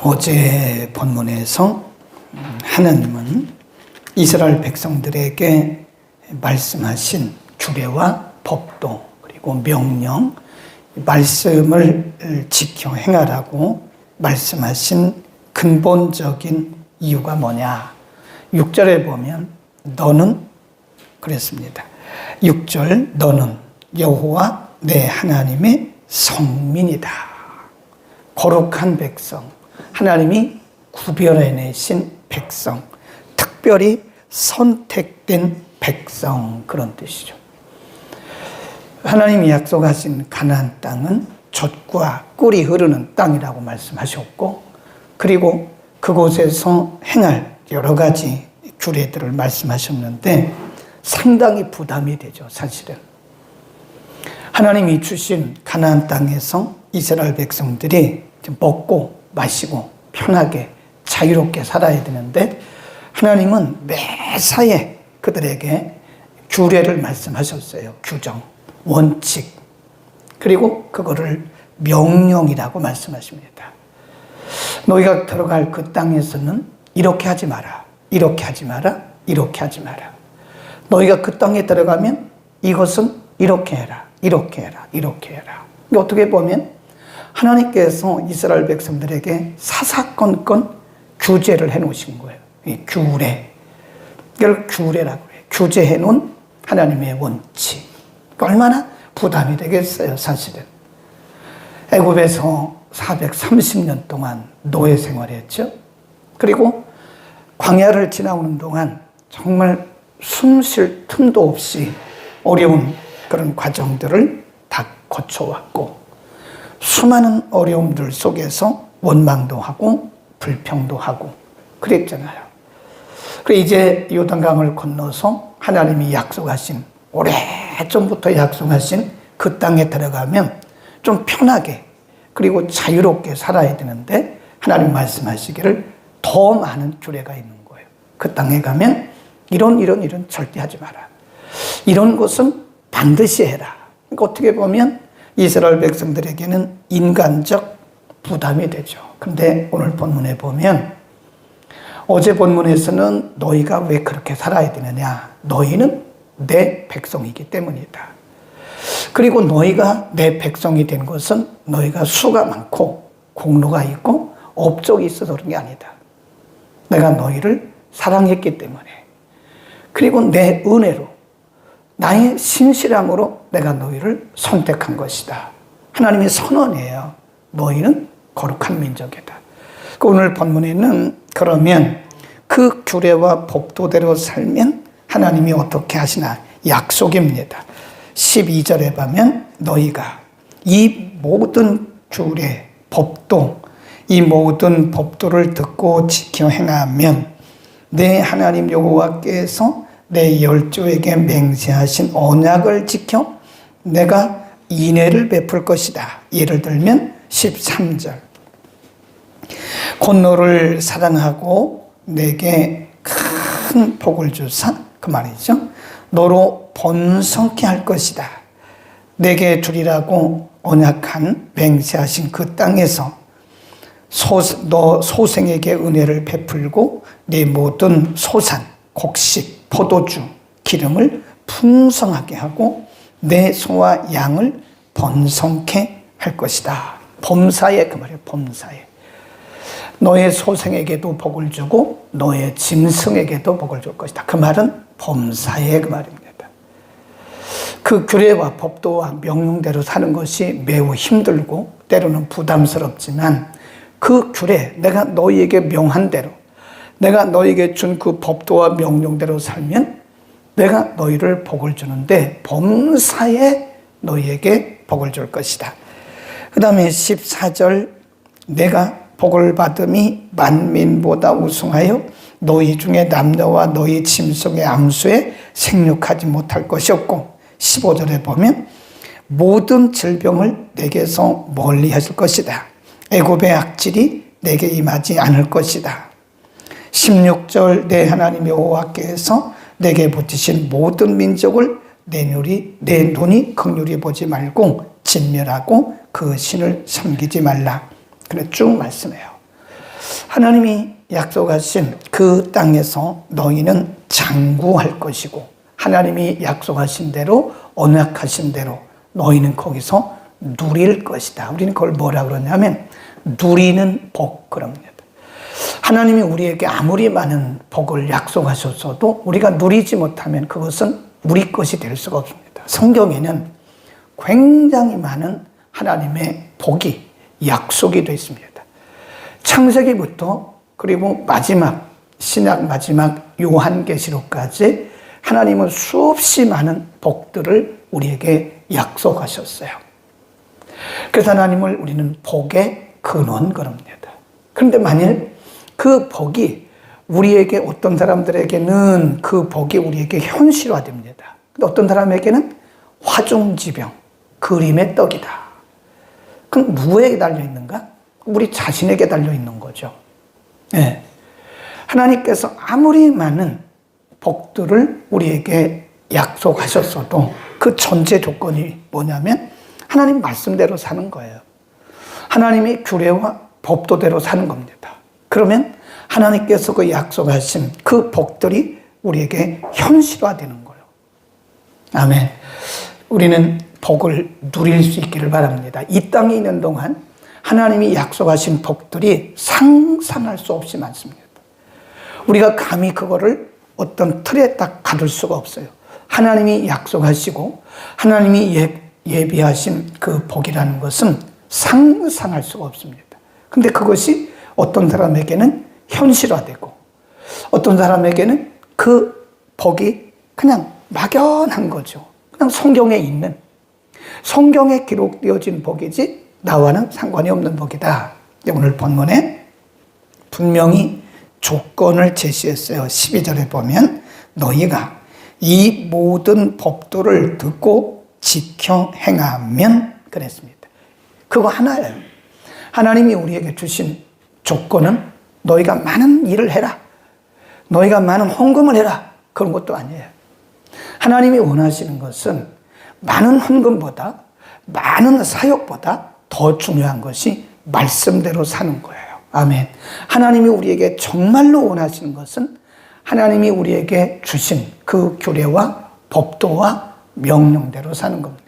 어제 본문에서 하나님은 이스라엘 백성들에게 말씀하신 규례와 법도 그리고 명령 말씀을 지켜 행하라고 말씀하신 근본적인 이유가 뭐냐? 6절에 보면 너는 그랬습니다. 6절 너는 여호와 내 하나님의 성민이다. 거룩한 백성. 하나님이 구별해내신 백성. 특별히 선택된 백성. 그런 뜻이죠. 하나님이 약속하신 가나안 땅은 젖과 꿀이 흐르는 땅이라고 말씀하셨고 그리고 그곳에서 행할 여러 가지 규례들을 말씀하셨는데 상당히 부담이 되죠, 사실은. 하나님이 주신 가나안 땅에서 이스라엘 백성들이 먹고 마시고 편하게 자유롭게 살아야 되는데 하나님은 매사에 그들에게 규례를 말씀하셨어요. 규정, 원칙. 그리고 그거를 명령이라고 말씀하십니다. 너희가 들어갈 그 땅에서는 이렇게 하지 마라. 이렇게 하지 마라. 이렇게 하지 마라. 너희가 그 땅에 들어가면 이것은 이렇게 해라. 이렇게 해라. 이렇게 해라. 어떻게 보면 하나님께서 이스라엘 백성들에게 사사건건 규제를 해 놓으신 거예요. 이 규례. 이걸 규례라고 해요. 규제해 놓은 하나님의 원칙. 얼마나 부담이 되겠어요, 사실은. 애굽에서 430년 동안 노예 생활했죠. 그리고 광야를 지나오는 동안 정말 숨 쉴 틈도 없이 어려운 그런 과정들을 다 거쳐왔고 수많은 어려움들 속에서 원망도 하고 불평도 하고 그랬잖아요. 그래 이제 요단강을 건너서 하나님이 약속하신 오래 전부터 약속하신 그 땅에 들어가면 좀 편하게 그리고 자유롭게 살아야 되는데 하나님 말씀하시기를 더 많은 규례가 있는 거예요. 그 땅에 가면 이런 이런 이런 절대 하지 마라. 이런 것은 반드시 해라. 그러니까 어떻게 보면 이스라엘 백성들에게는 인간적 부담이 되죠. 근데 오늘 본문에 보면 어제 본문에서는 너희가 왜 그렇게 살아야 되느냐? 너희는 내 백성이기 때문이다. 그리고 너희가 내 백성이 된 것은 너희가 수가 많고 공로가 있고 업적이 있어서 그런 게 아니다. 내가 너희를 사랑했기 때문에. 그리고 내 은혜로, 나의 신실함으로 내가 너희를 선택한 것이다. 하나님의 선언이에요. 너희는 거룩한 민족이다. 그 오늘 본문에는 그러면 그 규례와 법도대로 살면 하나님이 어떻게 하시나 약속입니다. 12절에 보면 너희가 이 모든 규례, 법도, 이 모든 법도를 듣고 지켜 행하면 내 하나님 여호와께서 내 열조에게 맹세하신 언약을 지켜 내가 인애를 베풀 것이다. 예를 들면 13절. 곧 너를 사랑하고 내게 큰 복을 주사 그 말이죠. 너로 번성케 할 것이다. 내게 주리라고 언약한 맹세하신 그 땅에서 소, 너 소생에게 은혜를 베풀고 네 모든 소산, 곡식, 포도주, 기름을 풍성하게 하고 내 소와 양을 번성케 할 것이다. 범사에 그 말이에요. 범사에. 너의 소생에게도 복을 주고 너의 짐승에게도 복을 줄 것이다. 그 말은 범사에 그 말입니다. 그 규례와 법도와 명령대로 사는 것이 매우 힘들고 때로는 부담스럽지만 그 규례, 내가 너희에게 명한 대로, 내가 너희에게 준 그 법도와 명령대로 살면 내가 너희를 복을 주는데 범사에 너희에게 복을 줄 것이다. 그 다음에 14절, 내가 복을 받음이 만민보다 우승하여 너희 중에 남녀와 너희 짐속의 암수에 생육하지 못할 것이었고 15절에 보면 모든 질병을 내게서 멀리 하실 것이다. 애굽의 악질이 내게 임하지 않을 것이다. 16절 내 하나님 여호와께서 내게 붙이신 모든 민족을 내 눈이 내 눈이 극률이 보지 말고 진멸하고 그 신을 섬기지 말라. 그래 쭉 말씀해요. 하나님이 약속하신 그 땅에서 너희는 장구할 것이고 하나님이 약속하신 대로 언약하신 대로 너희는 거기서 누릴 것이다. 우리는 그걸 뭐라 그러냐면 누리는 복 그럽니다. 하나님이 우리에게 아무리 많은 복을 약속하셨어도 우리가 누리지 못하면 그것은 우리 것이 될 수가 없습니다. 성경에는 굉장히 많은 하나님의 복이 약속이 되어 있습니다. 창세기부터 그리고 마지막 신약 마지막 요한계시록까지 하나님은 수없이 많은 복들을 우리에게 약속하셨어요. 그래서 하나님을 우리는 복의 근원 그럽니다. 그런데 만일 그 복이 우리에게 어떤 사람들에게는 그 복이 우리에게 현실화됩니다. 근데 어떤 사람에게는 화종지병, 그림의 떡이다. 그럼 누구에게 달려 있는가? 우리 자신에게 달려 있는 거죠. 네. 하나님께서 아무리 많은 복들을 우리에게 약속하셨어도 그 전제 조건이 뭐냐면 하나님 말씀대로 사는 거예요. 하나님의 규례와 법도대로 사는 겁니다. 그러면 하나님께서 그 약속하신 그 복들이 우리에게 현실화되는 거예요. 아멘. 우리는 복을 누릴 수 있기를 바랍니다. 이 땅에 있는 동안 하나님이 약속하신 복들이 상상할 수 없이 많습니다. 우리가 감히 그거를 어떤 틀에 딱 가둘 수가 없어요. 하나님이 약속하시고 하나님이 예, 예비하신 그 복이라는 것은 상상할 수가 없습니다. 근데 그것이 어떤 사람에게는 현실화되고 어떤 사람에게는 그 복이 그냥 막연한 거죠. 그냥 성경에 있는 성경에 기록되어진 복이지 나와는 상관이 없는 복이다. 오늘 본문에 분명히 조건을 제시했어요. 12절에 보면 너희가 이 모든 법도를 듣고 지켜 행하면 그랬습니다. 그거 하나예요. 하나님이 우리에게 주신 조건은 너희가 많은 일을 해라. 너희가 많은 헌금을 해라. 그런 것도 아니에요. 하나님이 원하시는 것은 많은 헌금보다 많은 사역보다 더 중요한 것이 말씀대로 사는 거예요. 아멘. 하나님이 우리에게 정말로 원하시는 것은 하나님이 우리에게 주신 그 규례와 법도와 명령대로 사는 겁니다.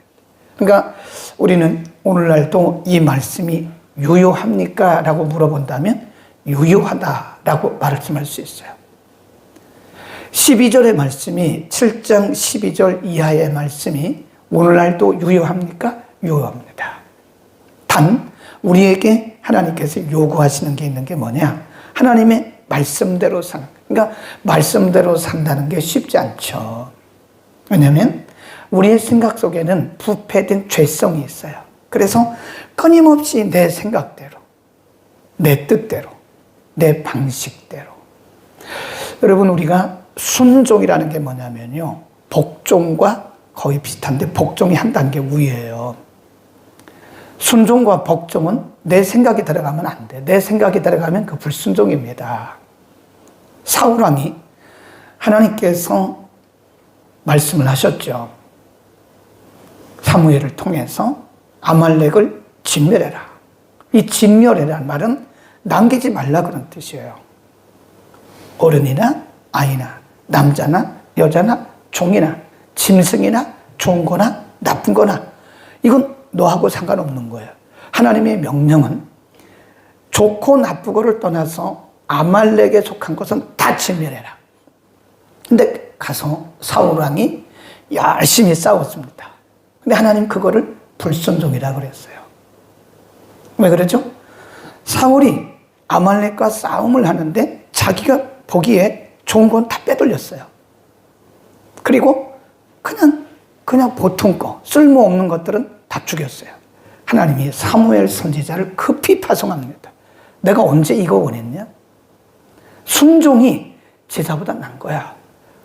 그러니까 우리는 오늘날도 이 말씀이 유효합니까? 라고 물어본다면 유효하다라고 말씀할 수 있어요. 12절의 말씀이 7장 12절 이하의 말씀이 오늘날도 유효합니까? 유효합니다. 단 우리에게 하나님께서 요구하시는 게 있는 게 뭐냐? 하나님의 말씀대로 산. 그러니까 말씀대로 산다는 게 쉽지 않죠. 왜냐하면 우리의 생각 속에는 부패된 죄성이 있어요. 그래서 끊임없이 내 생각대로, 내 뜻대로, 내 방식대로. 여러분, 우리가 순종이라는 게 뭐냐면요. 복종과 거의 비슷한데 복종이 한 단계 위에요. 순종과 복종은 내 생각이 들어가면 안 돼. 내 생각이 들어가면 그 불순종입니다. 사울왕이 하나님께서 말씀을 하셨죠. 사무엘을 통해서 아말렉을 진멸해라. 이 진멸해라는 말은 남기지 말라 그런 뜻이에요. 어른이나 아이나 남자나 여자나 종이나 짐승이나 좋은 거나 나쁜 거나 이건 너하고 상관없는 거예요. 하나님의 명령은 좋고 나쁘고를 떠나서 아말렉에 속한 것은 다 진멸해라. 근데 가서 사울 왕이 열심히 싸웠습니다. 근데 하나님 그거를 불순종이라 그랬어요. 왜 그러죠? 사울이 아말렉과 싸움을 하는데 자기가 보기에 좋은 건 다 빼돌렸어요. 그리고 그냥 그냥 보통 거 쓸모없는 것들은 다 죽였어요. 하나님이 사무엘 선지자를 급히 파송합니다. 내가 언제 이거 원했냐? 순종이 제자보다 난 거야.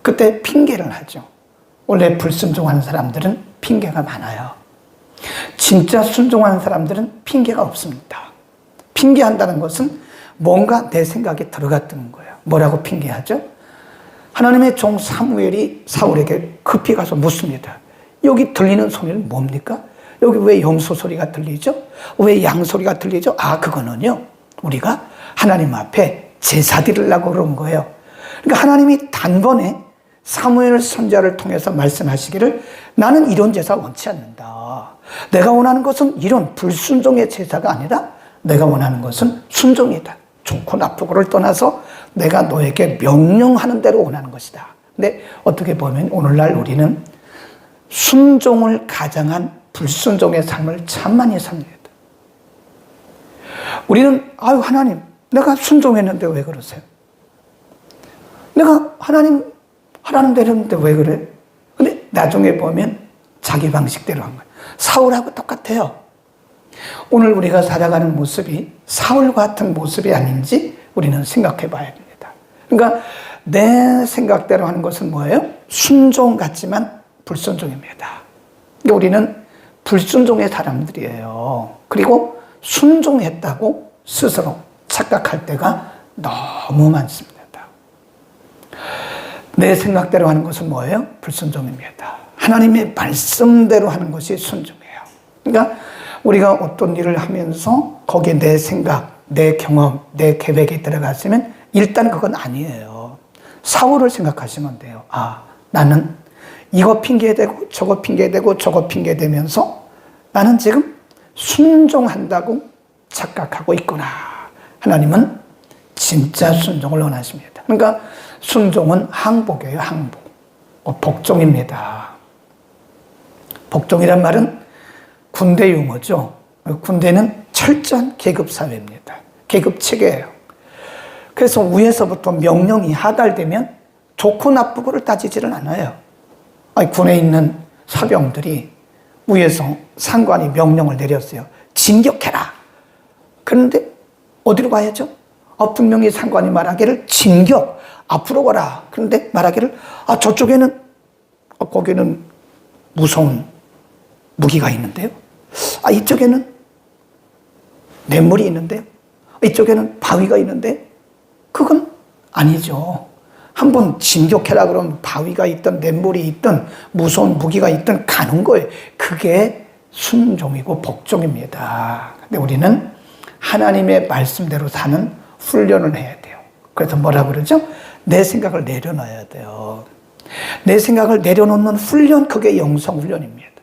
그때 핑계를 하죠. 원래 불순종하는 사람들은 핑계가 많아요. 진짜 순종하는 사람들은 핑계가 없습니다. 핑계한다는 것은 뭔가 내 생각에 들어갔다는 거예요. 뭐라고 핑계하죠? 하나님의 종 사무엘이 사울에게 급히 가서 묻습니다. 여기 들리는 소리는 뭡니까? 여기 왜 염소 소리가 들리죠? 왜 양 소리가 들리죠? 아, 그거는요. 우리가 하나님 앞에 제사 드리려고 그런 거예요. 그러니까 하나님이 단번에 사무엘 선자를 통해서 말씀하시기를 나는 이런 제사 원치 않는다. 내가 원하는 것은 이런 불순종의 제사가 아니라 내가 원하는 것은 순종이다. 좋고 나쁘고를 떠나서 내가 너에게 명령하는 대로 원하는 것이다. 근데 어떻게 보면 오늘날 우리는 순종을 가장한 불순종의 삶을 참 많이 삽니다. 우리는 아유 하나님 내가 순종했는데 왜 그러세요? 내가 하나님 하라는 대로 했는데 왜 그래? 근데 나중에 보면 자기 방식대로 한 거예요. 사울하고 똑같아요. 오늘 우리가 살아가는 모습이 사울 같은 모습이 아닌지 우리는 생각해 봐야 됩니다. 그러니까 내 생각대로 하는 것은 뭐예요? 순종 같지만 불순종입니다. 그러니까 우리는 불순종의 사람들이에요. 그리고 순종했다고 스스로 착각할 때가 너무 많습니다. 내 생각대로 하는 것은 뭐예요? 불순종입니다. 하나님의 말씀대로 하는 것이 순종이에요. 그러니까 우리가 어떤 일을 하면서 거기에 내 생각, 내 경험, 내 계획이 들어갔으면 일단 그건 아니에요. 사고를 생각하시면 돼요. 아, 나는 이거 핑계대고 저거 핑계대고 저거 핑계대면서 나는 지금 순종한다고 착각하고 있구나. 하나님은 진짜 순종을 원하십니다. 그러니까 순종은 항복이에요, 항복. 어, 복종입니다. 복종이란 말은 군대 용어죠. 군대는 철저한 계급 사회입니다. 계급 체계예요. 그래서 위에서부터 명령이 하달되면 좋고 나쁘고를 따지지를 않아요. 아니, 군에 있는 사병들이 위에서 상관이 명령을 내렸어요. 진격해라. 그런데 어디로 가야죠? 아, 분명히 상관이 말하기를 진격, 앞으로 가라. 그런데 말하기를, 아, 저쪽에는, 아, 거기는 무서운 무기가 있는데요. 아, 이쪽에는 냇물이 있는데요. 이쪽에는 바위가 있는데, 그건 아니죠. 한번 진격해라 그러면 바위가 있든 냇물이 있든 무서운 무기가 있든 가는 거예요. 그게 순종이고 복종입니다. 근데 우리는 하나님의 말씀대로 사는 훈련을 해야 돼요. 그래서 뭐라 그러죠? 내 생각을 내려놔야 돼요. 내 생각을 내려놓는 훈련, 그게 영성 훈련입니다.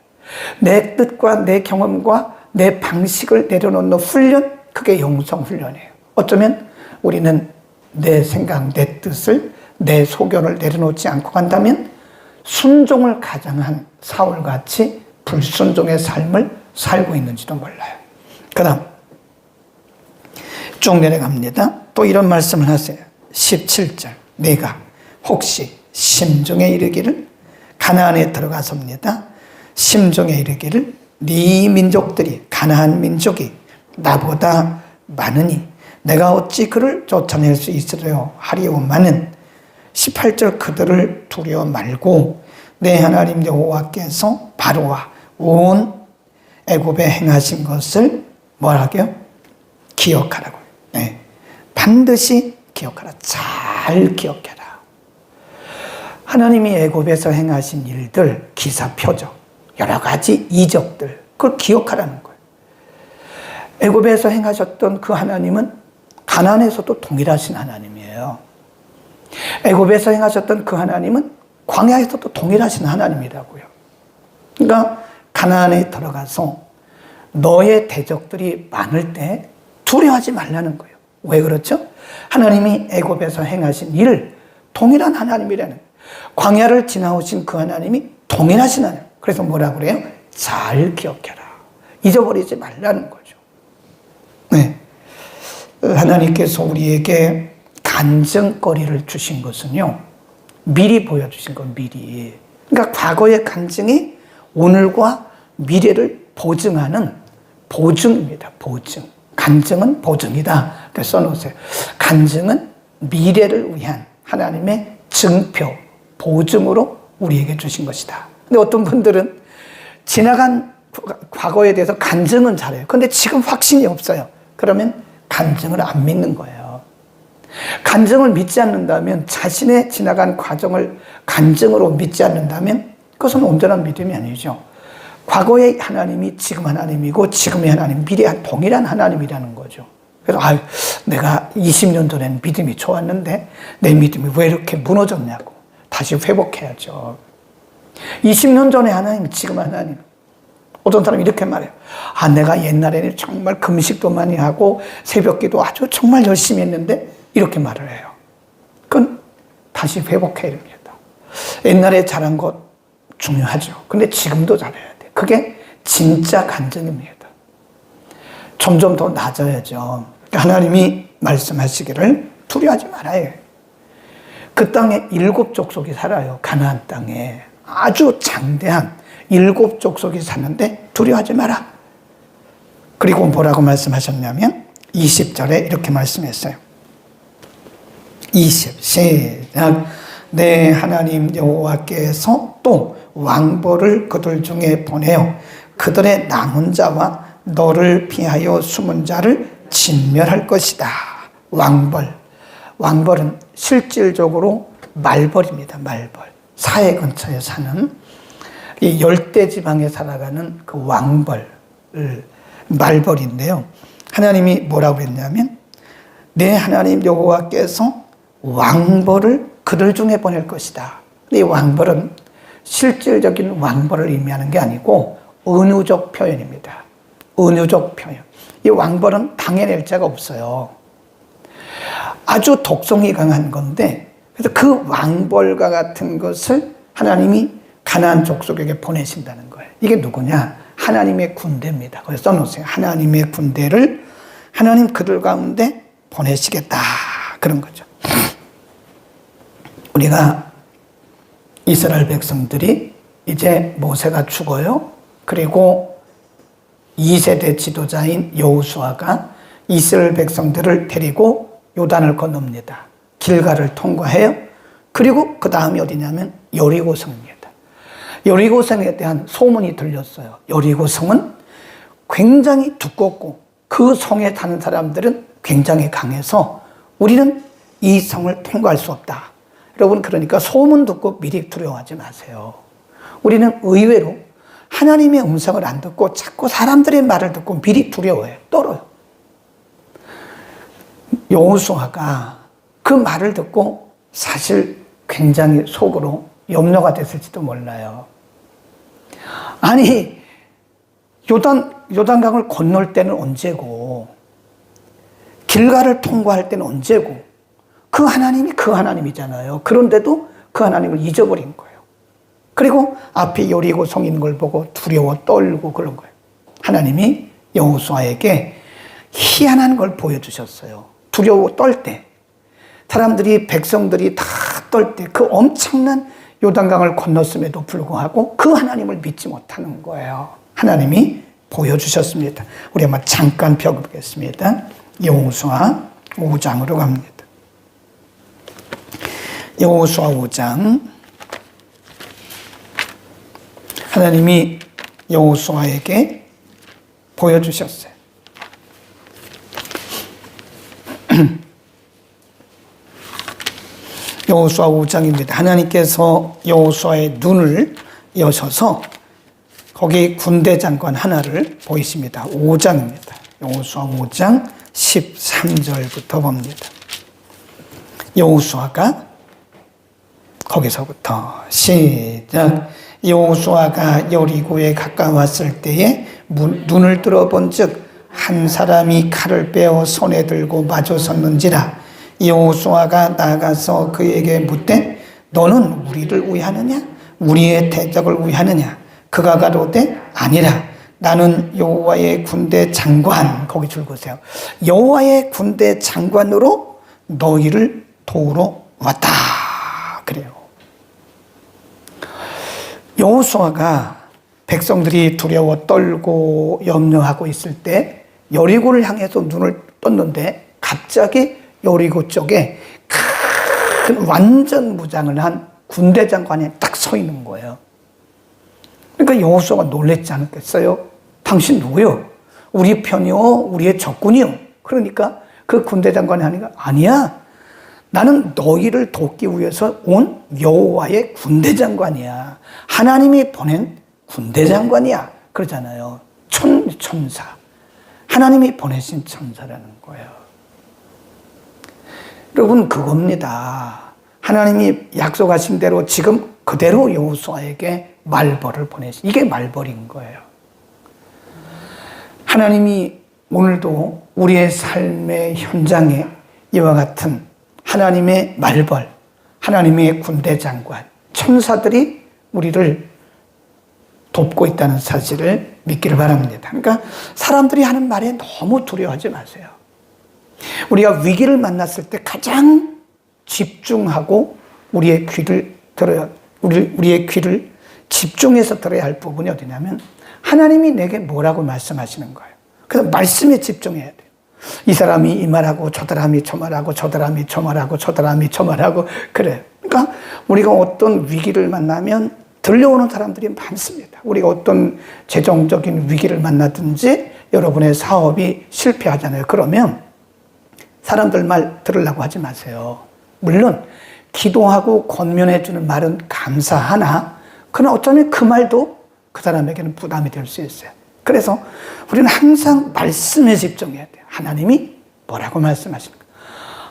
내 뜻과 내 경험과 내 방식을 내려놓는 훈련, 그게 영성 훈련이에요. 어쩌면 우리는 내 생각, 내 뜻을, 내 소견을 내려놓지 않고 간다면 순종을 가장한 사울같이 불순종의 삶을 살고 있는지도 몰라요. 그 다음, 쭉 내려갑니다. 또 이런 말씀을 하세요. 17절. 내가 혹시 심중에 이르기를 가나안에 들어가섭니다. 심중에 이르기를 네 민족들이 가나안 민족이 나보다 많으니 내가 어찌 그를 쫓아낼 수 있으려 하리오마는 18절 그들을 두려워 말고 내 하나님 여호와께서 바로와 온 애굽에 행하신 것을 뭐라고요? 기억하라고. 네. 반드시 기억하라. 잘 기억해라. 하나님이 애굽에서 행하신 일들, 기사 표적, 여러 가지 이적들, 그걸 기억하라는 거예요. 애굽에서 행하셨던 그 하나님은 가난에서도 동일하신 하나님이에요. 애굽에서 행하셨던 그 하나님은 광야에서도 동일하신 하나님이라고요. 그러니까 가나안에 들어가서 너의 대적들이 많을 때 두려워하지 말라는 거예요. 왜 그렇죠? 하나님이 애굽에서 행하신 일을 동일한 하나님이라는 광야를 지나오신 그 하나님이 동일하신 하나님. 그래서 뭐라 그래요? 잘 기억해라. 잊어버리지 말라는 거죠. 네. 하나님께서 우리에게 간증거리를 주신 것은요, 미리 보여주신 건 미리. 그러니까 과거의 간증이 오늘과 미래를 보증하는 보증입니다. 보증. 간증은 보증이다. 그렇게 써놓으세요. 간증은 미래를 위한 하나님의 증표, 보증으로 우리에게 주신 것이다. 근데 어떤 분들은 지나간 과거에 대해서 간증은 잘해요. 근데 지금 확신이 없어요. 그러면 간증을 안 믿는 거예요. 간증을 믿지 않는다면 자신의 지나간 과정을 간증으로 믿지 않는다면 그것은 온전한 믿음이 아니죠. 과거의 하나님이 지금 하나님이고 지금의 하나님, 미래한 동일한 하나님이라는 거죠. 그래서 아, 내가 20년 전에는 믿음이 좋았는데 내 믿음이 왜 이렇게 무너졌냐고 다시 회복해야죠. 20년 전에 하나님, 지금 하나님. 어떤 사람이 이렇게 말해요. 아, 내가 옛날에는 정말 금식도 많이 하고 새벽 기도 아주 정말 열심히 했는데 이렇게 말을 해요. 그건 다시 회복해야 됩니다. 옛날에 잘한 것 중요하죠. 근데 지금도 잘해야 돼. 그게 진짜 간증입니다. 점점 더 낮아야죠. 하나님이 말씀하시기를 두려워하지 말아요. 그 땅에 일곱 족속이 살아요. 가나안 땅에. 아주 장대한 일곱 족속이 사는데 두려워하지 마라. 그리고 뭐라고 말씀하셨냐면 20절에 이렇게 말씀했어요. 20 시작 내 하나님 여호와께서 또 왕벌을 그들 중에 보내어 그들의 남은 자와 너를 피하여 숨은 자를 진멸할 것이다. 왕벌. 왕벌은 실질적으로 말벌입니다. 말벌. 사해 근처에 사는 이 열대 지방에 살아가는 그 왕벌, 말벌인데요. 하나님이 뭐라고 했냐면 내 하나님 여호와께서 왕벌을 그들 중에 보낼 것이다. 이 왕벌은 실질적인 왕벌을 의미하는 게 아니고 은유적 표현입니다. 은유적 표현. 이 왕벌은 당해낼 자가 없어요. 아주 독성이 강한 건데, 그래서 그 왕벌과 같은 것을 하나님이 가나안 족속에게 보내신다는 거예요. 이게 누구냐? 하나님의 군대입니다. 거기 써놓으세요. 하나님의 군대를 하나님 그들 가운데 보내시겠다. 그런 거죠. 우리가 이스라엘 백성들이 이제 모세가 죽어요. 그리고 2세대 지도자인 여우수아가 이스라엘 백성들을 데리고 요단을 건넙니다. 길가를 통과해요. 그리고 그 다음이 어디냐면 여리고성입니다. 여리고성에 대한 소문이 들렸어요. 여리고성은 굉장히 두껍고 그 성에 사는 사람들은 굉장히 강해서 우리는 이 성을 통과할 수 없다. 여러분 그러니까 소문 듣고 미리 두려워하지 마세요. 우리는 의외로 하나님의 음성을 안 듣고 자꾸 사람들의 말을 듣고 미리 두려워해요. 떨어요. 여호수아가 그 말을 듣고 사실 굉장히 속으로 염려가 됐을지도 몰라요. 아니 요단 요단강을 건널 때는 언제고 길가를 통과할 때는 언제고 그 하나님이 그 하나님이잖아요. 그런데도 그 하나님을 잊어버린 거예요. 그리고 앞에 여리고 성인 걸 보고 두려워 떨고 그런 거예요. 하나님이 여호수아에게 희한한 걸 보여주셨어요. 두려워 떨 때, 사람들이 백성들이 다 떨 때 그 엄청난 요단강을 건넜음에도 불구하고 그 하나님을 믿지 못하는 거예요. 하나님이 보여주셨습니다. 우리 한번 잠깐 펴보겠습니다. 여호수아 5장으로 갑니다. 여호수아 5장 하나님이 여호수아에게 보여주셨어요. 여호수아 5장입니다. 하나님께서 여호수아의 눈을 여셔서 거기 군대 장관 하나를 보이십니다. 5장입니다. 여호수아 5장 13절부터 봅니다. 여호수아가 거기서부터 시작 여호수아가 여리고에 가까웠을 때에 눈을 들어본즉 한 사람이 칼을 빼어 손에 들고 마주 섰는지라 여호수아가 나가서 그에게 묻되 너는 우리를 위하느냐? 우리의 대적을 위하느냐? 그가 가로되 아니라 나는 여호와의 군대 장관. 거기 줄거세요 여호와의 군대 장관으로 너희를 도우러 왔다. 그래요. 여호수아가 백성들이 두려워 떨고 염려하고 있을 때 여리고를 향해서 눈을 떴는데 갑자기 여리고 쪽에 큰 완전 무장을 한 군대 장관이 딱 서 있는 거예요. 그러니까 여호수아가 놀랬지 않겠어요? 당신 누구요? 우리 편이요? 우리의 적군이요? 그러니까 그 군대 장관이 하니까 아니야. 나는 너희를 돕기 위해서 온 여호와의 군대 장관이야. 하나님이 보낸 군대 장관이야. 그러잖아요. 천, 천사. 하나님이 보내신 천사라는 거예요. 여러분 그겁니다. 하나님이 약속하신 대로 지금 그대로 여호수아에게 말벌을 보내시. 이게 말벌인 거예요. 하나님이 오늘도 우리의 삶의 현장에 이와 같은 하나님의 말벌, 하나님의 군대 장관, 천사들이 우리를 돕고 있다는 사실을 믿기를 바랍니다. 그러니까 사람들이 하는 말에 너무 두려워하지 마세요. 우리가 위기를 만났을 때 가장 집중하고 우리의 귀를 들어야, 우리, 우리의 귀를 집중해서 들어야 할 부분이 어디냐면 하나님이 내게 뭐라고 말씀하시는 거예요. 그래서 말씀에 집중해야 돼요. 이 사람이 이 말하고 저 사람이 저 말하고 저 사람이 저 말하고 저 사람이 저 말하고 그래. 그러니까 우리가 어떤 위기를 만나면 들려오는 사람들이 많습니다. 우리가 어떤 재정적인 위기를 만나든지 여러분의 사업이 실패하잖아요. 그러면 사람들 말 들으려고 하지 마세요. 물론 기도하고 권면해 주는 말은 감사하나 그러나 어쩌면 그 말도 그 사람에게는 부담이 될 수 있어요. 그래서 우리는 항상 말씀에 집중해야 돼요. 하나님이 뭐라고 말씀하십니까?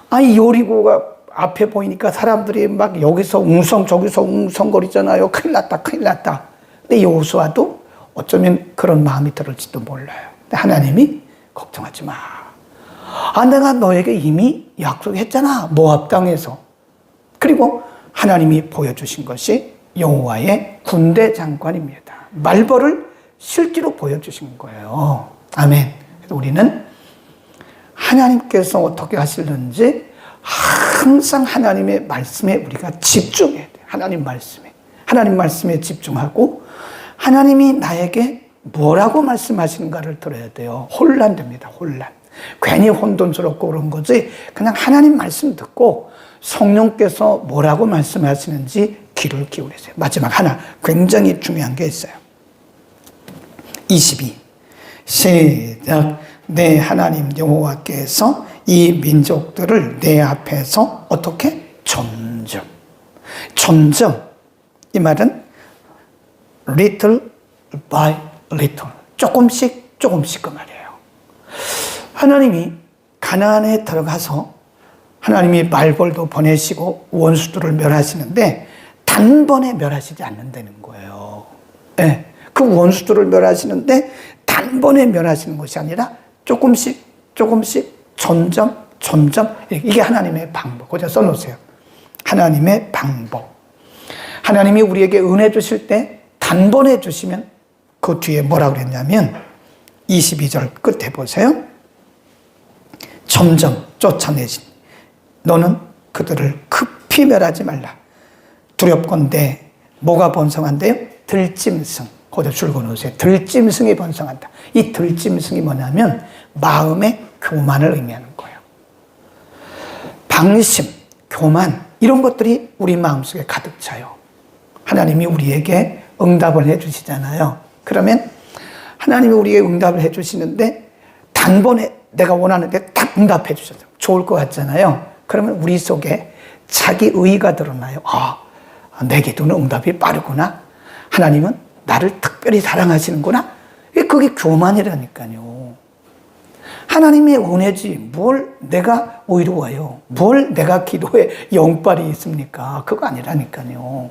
아이 요리고가 앞에 보이니까 사람들이 막 여기서 웅성 저기서 웅성거리잖아요. 큰일 났다, 큰일 났다. 근데 여호수아도 어쩌면 그런 마음이 들을지도 몰라요. 하나님이 걱정하지 마. 아, 내가 너에게 이미 약속했잖아. 모압 땅에서. 그리고 하나님이 보여주신 것이 여호와의 군대 장관입니다. 말벌을 실제로 보여주신 거예요. 아멘. 우리는 하나님께서 어떻게 하시는지 항상 하나님의 말씀에 우리가 집중해야 돼. 하나님 말씀에. 하나님 말씀에 집중하고 하나님이 나에게 뭐라고 말씀하시는가를 들어야 돼요. 혼란됩니다. 혼란. 괜히 혼돈스럽고 그런 거지. 그냥 하나님 말씀 듣고 성령께서 뭐라고 말씀하시는지 귀를 기울이세요. 마지막 하나 굉장히 중요한 게 있어요. 22. 시작. 내 하나님 여호와께서 이 민족들을 내 앞에서 어떻게 점점 점점 이 말은 little by little 조금씩 조금씩 그 말이에요. 하나님이 가나안에 들어가서 하나님이 말벌도 보내시고 원수들을 멸하시는데 단번에 멸하시지 않는다는 거예요. 네. 그 원수들을 멸하시는데 단번에 멸하시는 것이 아니라 조금씩 조금씩 점점 점점 이게 하나님의 방법. 거기다 써놓으세요. 하나님의 방법. 하나님이 우리에게 은혜 주실 때 단번에 주시면 그 뒤에 뭐라 그랬냐면 22절 끝에 보세요. 점점 쫓아내신 너는 그들을 급히 멸하지 말라. 두렵건대 뭐가 번성한데요? 들짐승. 거기다 줄거 놓으세요. 들짐승이 번성한다. 이 들짐승이 뭐냐면 마음의 교만을 의미하는 거예요. 방심, 교만 이런 것들이 우리 마음속에 가득 차요. 하나님이 우리에게 응답을 해 주시잖아요. 그러면 하나님이 우리에게 응답을 해 주시는데 단번에 내가 원하는 데 딱 응답해 주셔서 좋을 것 같잖아요. 그러면 우리 속에 자기 의가 드러나요. 아, 내 기도는 응답이 빠르구나. 하나님은 나를 특별히 사랑하시는구나. 그게 교만이라니까요. 하나님의 은혜지 뭘 내가 의로워요. 뭘 내가 기도에 영빨이 있습니까? 그거 아니라니까요.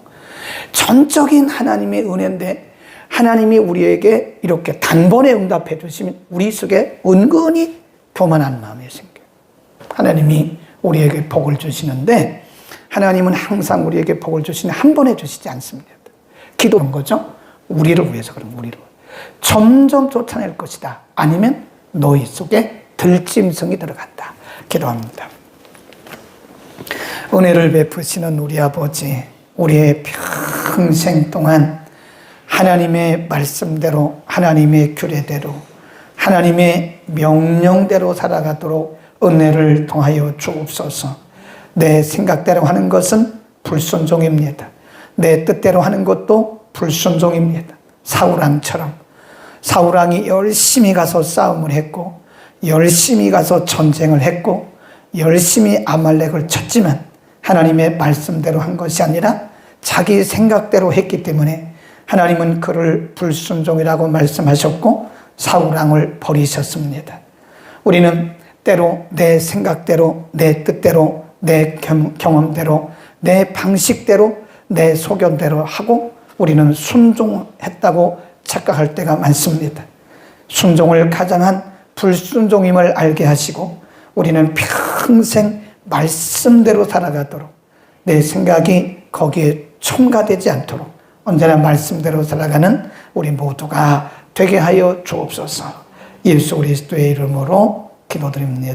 전적인 하나님의 은혜인데 하나님이 우리에게 이렇게 단번에 응답해 주시면 우리 속에 은근히 교만한 마음이 생겨요. 하나님이 우리에게 복을 주시는데 하나님은 항상 우리에게 복을 주시는 한 번에 주시지 않습니다. 기도는 거죠. 우리를 위해서 그런 우리를 점점 쫓아낼 것이다. 아니면 너희 속에 들짐승이 들어간다. 기도합니다. 은혜를 베푸시는 우리 아버지, 우리의 평생 동안 하나님의 말씀대로, 하나님의 규례대로, 하나님의 명령대로 살아가도록 은혜를 통하여 주옵소서. 내 생각대로 하는 것은 불순종입니다. 내 뜻대로 하는 것도 불순종입니다. 사우랑처럼 사우랑이 열심히 가서 싸움을 했고 열심히 가서 전쟁을 했고 열심히 아말렉을 쳤지만 하나님의 말씀대로 한 것이 아니라 자기 생각대로 했기 때문에 하나님은 그를 불순종이라고 말씀하셨고 사우랑을 버리셨습니다. 우리는 때로 내 생각대로 내 뜻대로 내 겸- 경험대로, 내 방식대로, 내 소견대로 하고 우리는 순종했다고 착각할 때가 많습니다. 순종을 가장한 불순종임을 알게 하시고 우리는 평생 말씀대로 살아가도록 내 생각이 거기에 첨가되지 않도록 언제나 말씀대로 살아가는 우리 모두가 되게 하여 주옵소서. 예수 그리스도의 이름으로 기도드립니다.